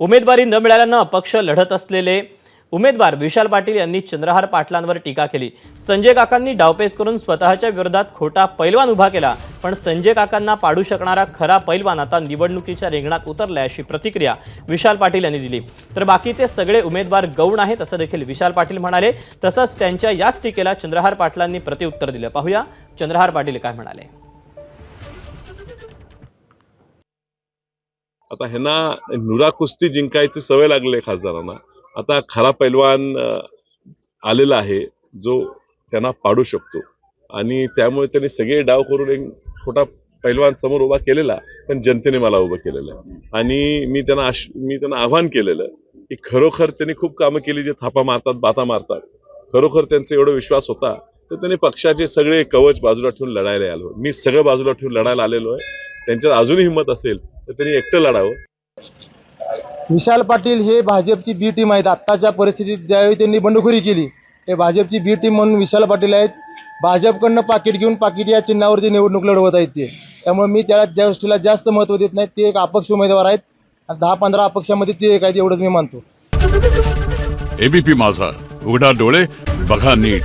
उमेदवारी न मिळाल्यानं अपक्ष लढत असलेले उमेदवार विशाल पाटील यांनी चंद्रहार पाटलांवर टीका केली. संजय काकांनी डावपेच करून स्वतःच्या विरोधात खोटा पैलवान उभा केला पण संजय काकांना पाडू शकणारा खरा पैलवान आता निवडणुकीच्या रिंगणात उतरलाय अशी प्रतिक्रिया विशाल पाटील यांनी दिली. तर बाकीचे सगळे उमेदवार गौण आहेत असं देखील विशाल पाटील म्हणाले. तसंच त्यांच्या याच टीकेला चंद्रहार पाटलांनी प्रत्युत्तर दिलं. पाहूया चंद्रहार पाटील काय म्हणाले. आता ह्यांना नुरा कुस्ती जिंकायची सवय लागली आहे खासदारांना. आता खरा पैलवान आलेला आहे जो त्यांना पाडू शकतो. आणि त्यामुळे त्यांनी सगळे डाव करून एक खोटा पैलवान समोर उभा केलेला पण जनतेने मला उभं केलेलं आहे. आणि मी त्यांना आश मी त्यांना आव्हान केलेलं की खरोखर त्यांनी खूप कामं केली जे थापा मारतात बाता मारतात. खरोखर त्यांचा एवढा विश्वास होता तर त्यांनी पक्षाचे सगळे कवच बाजूला ठेवून लढायला आलो. मी सगळं बाजूला ठेवून लढायला आलेलो आहे. त्यांच्यात अजूनही हिंमत असेल तर एकटं लढावं. विशाल पाटील हे भाजपची बी टीम आहेत. आत्ताच्या परिस्थितीत ज्यावेळी त्यांनी बंडखोरी केली हे भाजपची बी टीम म्हणून विशाल पाटील आहेत. भाजपकडनं पाकिट घेऊन पाकिट या चिन्हावरती निवडणूक लढवत आहेत ते. त्यामुळे मी त्याला ज्या गोष्टीला जास्त महत्त्व देत नाही ते एक अपक्ष उमेदवार आहेत. आणि दहा पंधरा अपक्षामध्ये ते एक आहेत एवढंच मी मानतो. एबीपी माझा. उघडा डोळे बघा नीट.